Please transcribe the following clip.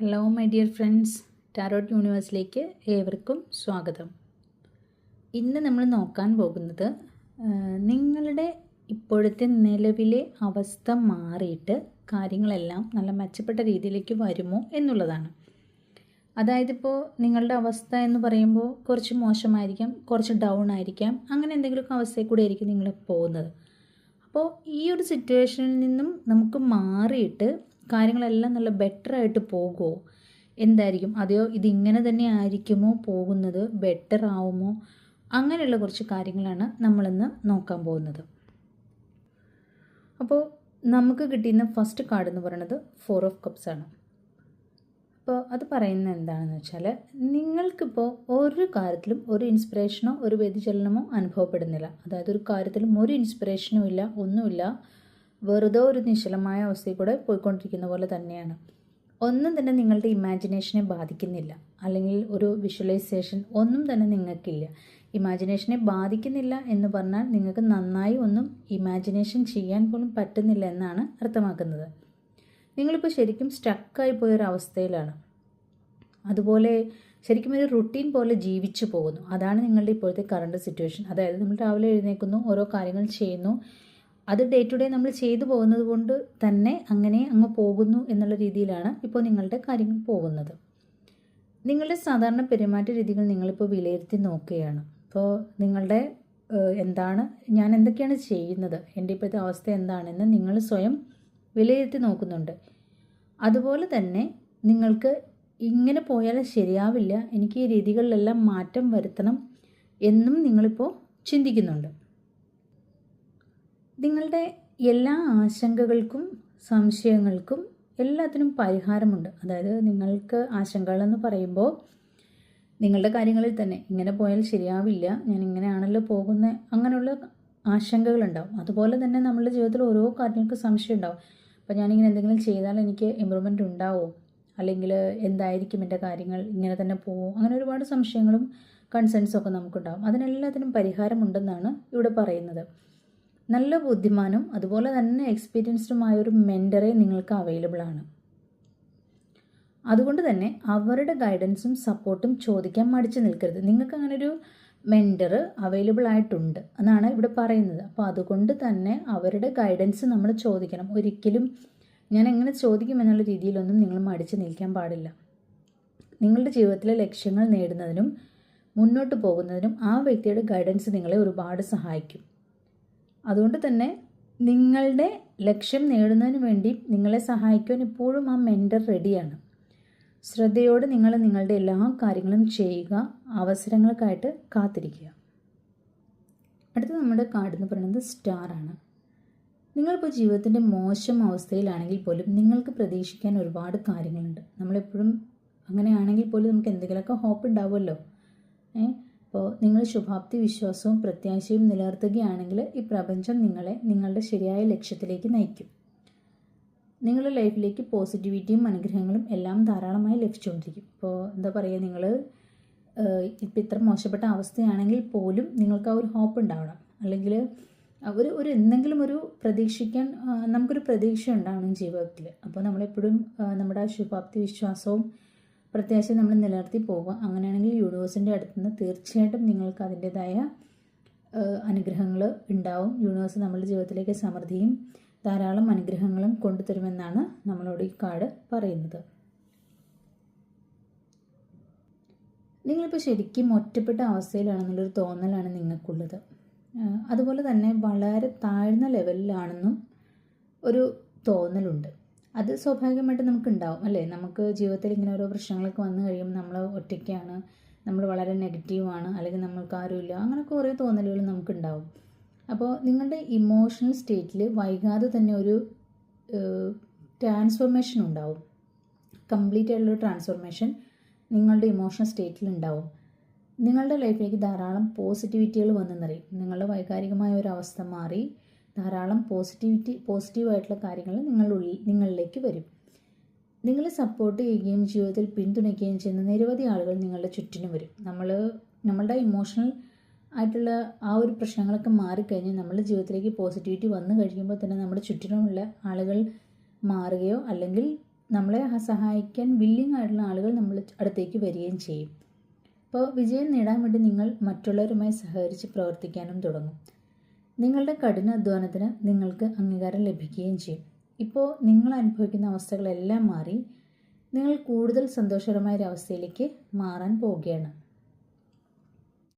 Hello my dear friends tarot യൂണിവേഴ്സിലേക്ക് ഏവർക്കും സ്വാഗതം. ഇന്ന് നമ്മൾ നോക്കാൻ പോകുന്നത് നിങ്ങളുടെ ഇപ്പോഴത്തെ നിലവിലെ അവസ്ഥ മാറിയിട്ട് കാര്യങ്ങളെല്ലാം നല്ല മെച്ചപ്പെട്ട രീതിയിലേക്ക് വരുമോ എന്നുള്ളതാണ്. അതായത് ഇപ്പോൾ നിങ്ങളുടെ അവസ്ഥ എന്ന് പറയുമ്പോൾ കുറച്ച് മോശമായിരിക്കാം കുറച്ച് ഡൗൺ ആയിരിക്കാം അങ്ങനെ എന്തെങ്കിലുമൊക്കെ അവസ്ഥയിൽ കൂടെ ആയിരിക്കും നിങ്ങൾ പോകുന്നത്. അപ്പോൾ ഈ ഒരു സിറ്റുവേഷനിൽ നിന്നും നമുക്ക് മാറിയിട്ട് കാര്യങ്ങളെല്ലാം നല്ല ബെറ്റർ ആയിട്ട് പോകുമോ എന്തായിരിക്കും? അതെയോ? ഇതിങ്ങനെ തന്നെ ആയിരിക്കുമോ? പോകുന്നത് ബെറ്റർ ആവുമോ? അങ്ങനെയുള്ള കുറച്ച് കാര്യങ്ങളാണ് നമ്മളിന്ന് നോക്കാൻ പോകുന്നത്. അപ്പോൾ നമുക്ക് കിട്ടിയിരുന്ന ഫസ്റ്റ് കാർഡ് എന്ന് പറയുന്നത് ഫോർ ഓഫ് കപ്സ് ആണ്. അപ്പോൾ അത് പറയുന്നത് എന്താണെന്ന് വെച്ചാൽ നിങ്ങൾക്കിപ്പോൾ ഒരു കാര്യത്തിലും ഒരു ഇൻസ്പിറേഷനോ ഒരു വ്യതിചലനമോ അനുഭവപ്പെടുന്നില്ല. അതായത് ഒരു കാര്യത്തിലും ഒരു ഇൻസ്പിറേഷനും ഇല്ല ഒന്നുമില്ല. വെറുതെ ഒരു നിശ്ചലമായ അവസ്ഥയിൽ കൂടെ പോയിക്കൊണ്ടിരിക്കുന്ന പോലെ തന്നെയാണ്. ഒന്നും തന്നെ നിങ്ങളുടെ ഇമാജിനേഷനെ ബാധിക്കുന്നില്ല. അല്ലെങ്കിൽ ഒരു വിഷ്വലൈസേഷൻ ഒന്നും തന്നെ നിങ്ങൾക്കില്ല. ഇമാജിനേഷനെ ബാധിക്കുന്നില്ല എന്ന് പറഞ്ഞാൽ നിങ്ങൾക്ക് നന്നായി ഒന്നും ഇമാജിനേഷൻ ചെയ്യാൻ പോലും പറ്റുന്നില്ല എന്നാണ് അർത്ഥമാക്കുന്നത്. നിങ്ങളിപ്പോൾ ശരിക്കും സ്റ്റക്കായി പോയൊരവസ്ഥയിലാണ് അതുപോലെ ശരിക്കും ഒരു റുട്ടീൻ പോലെ ജീവിച്ചു പോകുന്നു. അതാണ് നിങ്ങളുടെ ഇപ്പോഴത്തെ കറണ്ട് സിറ്റുവേഷൻ അതായത് നമ്മൾ രാവിലെ എഴുന്നേൽക്കുന്നു ഓരോ കാര്യങ്ങൾ ചെയ്യുന്നു അത് ഡേ ടു ഡേ നമ്മൾ ചെയ്തു പോകുന്നത് കൊണ്ട് തന്നെ അങ്ങനെ അങ്ങ് പോകുന്നു എന്നുള്ള രീതിയിലാണ് ഇപ്പോൾ നിങ്ങളുടെ കാര്യങ്ങൾ പോകുന്നത്. നിങ്ങളുടെ സാധാരണ പെരുമാറ്റ രീതികൾ നിങ്ങളിപ്പോൾ വിലയിരുത്തി നോക്കുകയാണ്. അപ്പോൾ നിങ്ങളുടെ എന്താണ് ഞാൻ എന്തൊക്കെയാണ് ചെയ്യുന്നത് എന്റെ ഇപ്പോഴത്തെ അവസ്ഥ എന്താണെന്ന് നിങ്ങൾ സ്വയം വിലയിരുത്തി നോക്കുന്നുണ്ട്. അതുപോലെ തന്നെ നിങ്ങൾക്ക് ഇങ്ങനെ പോയാൽ ശരിയാവില്ല എനിക്ക് ഈ രീതികളിലെല്ലാം മാറ്റം വരുത്തണം എന്നും നിങ്ങളിപ്പോൾ ചിന്തിക്കുന്നുണ്ട്. നിങ്ങളുടെ എല്ലാ ആശങ്കകൾക്കും സംശയങ്ങൾക്കും എല്ലാത്തിനും പരിഹാരമുണ്ട്. അതായത് നിങ്ങൾക്ക് ആശങ്കകളെന്ന് പറയുമ്പോൾ നിങ്ങളുടെ കാര്യങ്ങളിൽ തന്നെ ഇങ്ങനെ പോയാൽ ശരിയാവില്ല ഞാൻ ഇങ്ങനെയാണല്ലോ പോകുന്നത് അങ്ങനെയുള്ള ആശങ്കകളുണ്ടാവും. അതുപോലെ തന്നെ നമ്മളുടെ ജീവിതത്തിൽ ഓരോ കാര്യങ്ങൾക്കും സംശയം ഉണ്ടാവും. അപ്പോൾ ഞാനിങ്ങനെ എന്തെങ്കിലും ചെയ്താൽ എനിക്ക് ഇമ്പ്രൂവ്മെന്റ് ഉണ്ടാവുമോ അല്ലെങ്കിൽ എന്തായിരിക്കും എന്റെ കാര്യങ്ങൾ? ഇങ്ങനെ തന്നെ പോവും? അങ്ങനെ ഒരുപാട് സംശയങ്ങളും കൺസേൺസും ഒക്കെ നമുക്കുണ്ടാവും. അതിനെല്ലാത്തിനും പരിഹാരമുണ്ടെന്നാണ് ഇവിടെ പറയുന്നത്. നല്ല ബുദ്ധിമാനും അതുപോലെ തന്നെ എക്സ്പീരിയൻസ്ഡുമായ ഒരു മെന്ററെ നിങ്ങൾക്ക് അവൈലബിൾ ആണ്. അതുകൊണ്ട് തന്നെ അവരുടെ ഗൈഡൻസും സപ്പോർട്ടും ചോദിക്കാൻ മടിച്ചു നിൽക്കരുത്. നിങ്ങൾക്ക് അങ്ങനെ ഒരു മെന്റർ അവൈലബിൾ ആയിട്ടുണ്ട് എന്നാണ് ഇവിടെ പറയുന്നത്. അപ്പോൾ അതുകൊണ്ട് തന്നെ അവരുടെ ഗൈഡൻസ് നമ്മൾ ചോദിക്കണം. ഒരിക്കലും ഞാൻ എങ്ങനെ ചോദിക്കും എന്നുള്ള രീതിയിലൊന്നും നിങ്ങൾ മടിച്ചു നിൽക്കാൻ പാടില്ല. നിങ്ങളുടെ ജീവിതത്തിലെ ലക്ഷ്യങ്ങൾ നേടുന്നതിനും മുന്നോട്ട് പോകുന്നതിനും ആ വ്യക്തിയുടെ ഗൈഡൻസ് നിങ്ങളെ ഒരുപാട് സഹായിക്കും. അതുകൊണ്ട് തന്നെ നിങ്ങളുടെ ലക്ഷ്യം നേടുന്നതിന് വേണ്ടി നിങ്ങളെ സഹായിക്കാൻ എപ്പോഴും ആ മെന്റർ റെഡിയാണ് ശ്രദ്ധയോടെ നിങ്ങൾ നിങ്ങളുടെ എല്ലാ കാര്യങ്ങളും ചെയ്യുക അവസരങ്ങൾക്കായിട്ട് കാത്തിരിക്കുക. അടുത്ത നമ്മുടെ കാർഡ് എന്ന് പറയുന്നത് സ്റ്റാർ ആണ്. നിങ്ങളിപ്പോൾ ജീവിതത്തിന്റെ മോശം അവസ്ഥയിലാണെങ്കിൽ പോലും നിങ്ങൾക്ക് പ്രതീക്ഷിക്കാൻ ഒരുപാട് കാര്യങ്ങളുണ്ട്. നമ്മളെപ്പോഴും അങ്ങനെയാണെങ്കിൽ പോലും നമുക്ക് എന്തെങ്കിലുമൊക്കെ ഹോപ്പ് ഉണ്ടാവുമല്ലോ. ഏ? അപ്പോൾ നിങ്ങൾ ശുഭാപ്തി വിശ്വാസവും പ്രത്യാശയും നിലനിർത്തുകയാണെങ്കിൽ ഈ പ്രപഞ്ചം നിങ്ങളെ നിങ്ങളുടെ ശരിയായ ലക്ഷ്യത്തിലേക്ക് നയിക്കും. നിങ്ങളുടെ ലൈഫിലേക്ക് പോസിറ്റിവിറ്റിയും അനുഗ്രഹങ്ങളും എല്ലാം ധാരാളമായി ലഭിച്ചുകൊണ്ടിരിക്കും. ഇപ്പോൾ എന്താ പറയുക നിങ്ങൾ ഇപ്പം ഇത്ര മോശപ്പെട്ട അവസ്ഥയാണെങ്കിൽ പോലും നിങ്ങൾക്ക് ആ ഒരു ഹോപ്പ് ഉണ്ടാവണം. അല്ലെങ്കിൽ ഒരു ഒരു എന്തെങ്കിലും ഒരു പ്രതീക്ഷിക്കാൻ നമുക്കൊരു പ്രതീക്ഷ ഉണ്ടാവണം ജീവിതത്തിൽ. അപ്പോൾ നമ്മളെപ്പോഴും നമ്മുടെ ശുഭാപ്തി വിശ്വാസവും പ്രത്യാശയും നമ്മൾ നിലനിർത്തി പോവുക. അങ്ങനെയാണെങ്കിൽ യൂണിവേഴ്സിന്റെ അടുത്ത് നിന്ന് തീർച്ചയായിട്ടും നിങ്ങൾക്ക് അതിന്റെതായ അനുഗ്രഹങ്ങൾ ഉണ്ടാവും. യൂണിവേഴ്സ് നമ്മുടെ ജീവിതത്തിലേക്ക് സമൃദ്ധിയും ധാരാളം അനുഗ്രഹങ്ങളും കൊണ്ടുതരുമെന്നാണ് നമ്മളോട് ഈ കാർഡ് പറയുന്നത്. നിങ്ങളിപ്പോൾ ശരിക്കും ഒറ്റപ്പെട്ട അവസ്ഥയിലാണെന്നുള്ളൊരു തോന്നലാണ് നിങ്ങൾക്കുള്ളത്. അതുപോലെ തന്നെ വളരെ താഴ്ന്ന ലെവലിലാണെന്നും ഒരു തോന്നലുണ്ട്. അത് സ്വാഭാവികമായിട്ട് നമുക്ക് ഉണ്ടാവും അല്ലേ? നമുക്ക് ജീവിതത്തിൽ ഇങ്ങനെ ഓരോ പ്രശ്നങ്ങളൊക്കെ വന്നു കഴിയുമ്പോൾ നമ്മൾ ഒറ്റയ്ക്കാണ് നമ്മൾ വളരെ നെഗറ്റീവാണ് അല്ലെങ്കിൽ നമ്മൾക്ക് ആരുമില്ല അങ്ങനെ കുറേ തോന്നലുകൾ നമുക്കുണ്ടാവും. അപ്പോൾ നിങ്ങളുടെ ഇമോഷണൽ സ്റ്റേറ്റിൽ വൈകാതെ തന്നെ ഒരു ട്രാൻസ്ഫോർമേഷൻ ഉണ്ടാവും. കംപ്ലീറ്റ് ആയിട്ടുള്ള ട്രാൻസ്ഫോർമേഷൻ നിങ്ങളുടെ ഇമോഷണൽ സ്റ്റേറ്റിൽ ഉണ്ടാവും. നിങ്ങളുടെ ലൈഫിലേക്ക് ധാരാളം പോസിറ്റിവിറ്റികൾ വന്നു നിറയും. നിങ്ങളുടെ വൈകാരികമായ ഒരു അവസ്ഥ മാറി. ധാരാളം പോസിറ്റിവിറ്റി പോസിറ്റീവായിട്ടുള്ള കാര്യങ്ങൾ നിങ്ങളുള്ളിൽ നിങ്ങളിലേക്ക് വരും. നിങ്ങളെ സപ്പോർട്ട് ചെയ്യുകയും ജീവിതത്തിൽ പിന്തുണയ്ക്കുകയും ചെയ്യുന്ന നിരവധി ആളുകൾ നിങ്ങളുടെ ചുറ്റിനും വരും. നമ്മൾ നമ്മളുടെ ഇമോഷണൽ ആയിട്ടുള്ള ആ ഒരു പ്രശ്നങ്ങളൊക്കെ മാറിക്കഴിഞ്ഞ് നമ്മുടെ ജീവിതത്തിലേക്ക് പോസിറ്റിവിറ്റി വന്നു കഴിയുമ്പോൾ തന്നെ നമ്മുടെ ചുറ്റിനുമുള്ള ആളുകൾ മാറുകയോ അല്ലെങ്കിൽ നമ്മളെ സഹായിക്കാൻ വില്ലിങ് ആയിട്ടുള്ള ആളുകൾ നമ്മൾ അടുത്തേക്ക് വരികയും ചെയ്യും. അപ്പോൾ വിജയം നേടാൻ വേണ്ടി നിങ്ങൾ മറ്റുള്ളവരുമായി സഹകരിച്ച് പ്രവർത്തിക്കാനും തുടങ്ങും. നിങ്ങളുടെ കഠിന അധ്വാനത്തിന് നിങ്ങൾക്ക് അംഗീകാരം ലഭിക്കുകയും ചെയ്യും. ഇപ്പോൾ നിങ്ങൾ അനുഭവിക്കുന്ന അവസ്ഥകളെല്ലാം മാറി നിങ്ങൾ കൂടുതൽ സന്തോഷകരമായ അവസ്ഥയിലേക്ക് മാറാൻ പോവുകയാണ്.